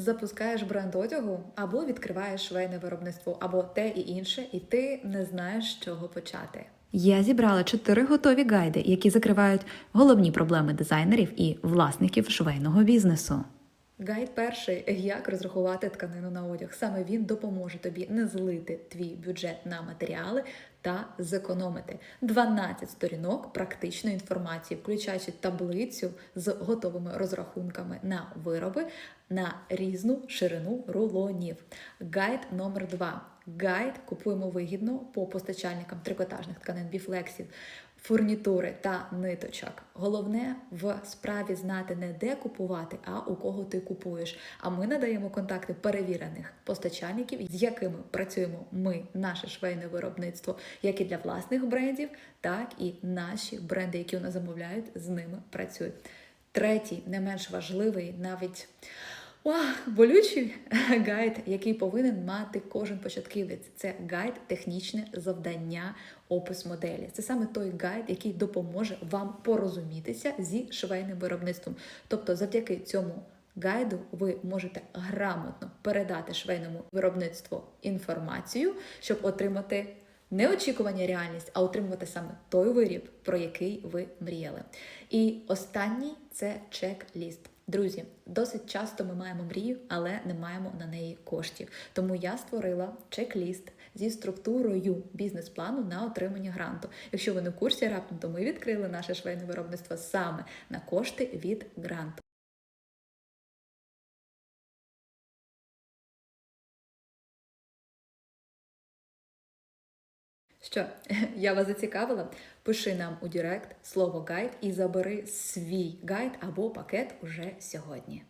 Запускаєш бренд одягу або відкриваєш швейне виробництво, або те і інше, і ти не знаєш з чого почати. Я зібрала чотири готові гайди, які закривають головні проблеми дизайнерів і власників швейного бізнесу. Гайд перший, як розрахувати тканину на одяг. Саме він допоможе тобі не злити твій бюджет на матеріали та зекономити 12 сторінок практичної інформації, включаючи таблицю з готовими розрахунками на вироби на різну ширину рулонів. Гайд номер 2 Гайд купуємо вигідно по постачальникам трикотажних тканин біфлексів фурнітури та ниточок. Головне в справі знати не де купувати, а у кого ти купуєш. А ми надаємо контакти перевірених постачальників, з якими працюємо ми, наше швейне виробництво, як і для власних брендів, так і наші бренди, які у нас замовляють, з ними працюють. Третій, не менш важливий, навіть. Вау, болючий гайд, який повинен мати кожен початківець. Це гайд технічне завдання, опис моделі. Це саме той гайд, який допоможе вам порозумітися зі швейним виробництвом. Тобто, завдяки цьому гайду ви можете грамотно передати швейному виробництву інформацію, щоб отримати. Не очікування реальність, а отримувати саме той виріб, про який ви мріяли. І останній це чек-ліст. Друзі, досить часто ми маємо мрію, але не маємо на неї коштів. Тому я створила чек-ліст зі структурою бізнес-плану на отримання гранту. Якщо ви не в курсі раптом, то ми відкрили наше швейне виробництво саме на кошти від гранту. Що, я вас зацікавила? Пиши нам у Директ слово гайд і забери свій гайд або пакет уже сьогодні.